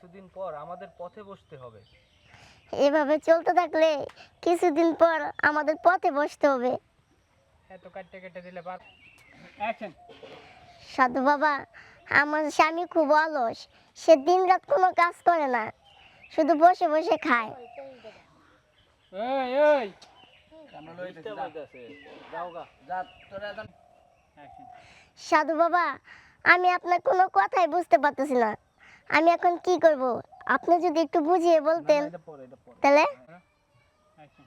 কিছুদিন পর আমাদের পথে বসতে হবে। এভাবে চলতে থাকলে কিছুদিন পর আমাদের পথে বসতে হবে। এত কাটতে কেটে দিলে পার অ্যাকশন সাধু বাবা আমার স্বামী খুব অলস। সে দিন রাত কোনো কাজ করে না। শুধু বসে বসে খায়। সাধু বাবা আমি আপনার কোনো কথাই বুঝতে পারতেছি না। আমি এখন কি করব? আপনি যদি একটু বুঝিয়ে বলতেন। তাহলে? অ্যাকশন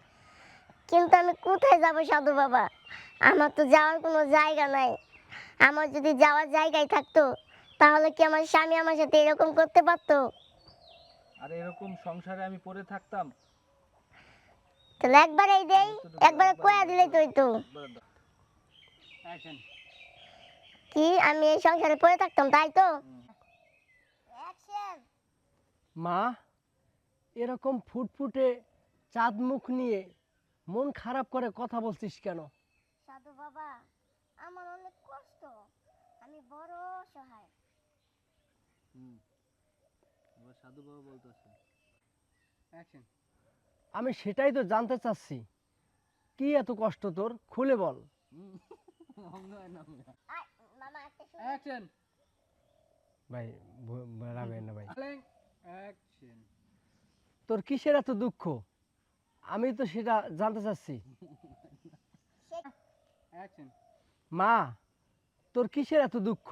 কিন্তু আমি কোথায় যাব সাধু বাবা? আমার তো যাওয়ার কোনো জায়গা নাই। আমার যদি যাওয়ার জায়গায় থাকতো তাহলে কি আমার স্বামী আমার সাথে এরকম করতে পারতো? আর এরকম সংসারে আমি পড়ে থাকতাম। তাহলে একবারেই দেই একবার কয়া দিলেই তো হইতো। একবারে কি? আমি এই সংসারে পড়ে থাকতাম তাই তো? মা এরকম ফুটফুটে চাঁদ মুখ নিয়ে মন খারাপ করে কথা বলছিস কেন? সাধু বাবা আমার অনেক কষ্ট। আমি বড় অসহায়। হুম। সাধু বাবা বলতেছে অ্যাকশন আমি সেটাই তো জানতে চাচ্ছি। কি এত কষ্ট তোর? খুলে বল। ভাই রাখবেন না ভাই। তোর কিসের এত দুঃখ? আমি তো সেটা জানতে চাচ্ছি। মা তোর কিসের এত দুঃখ?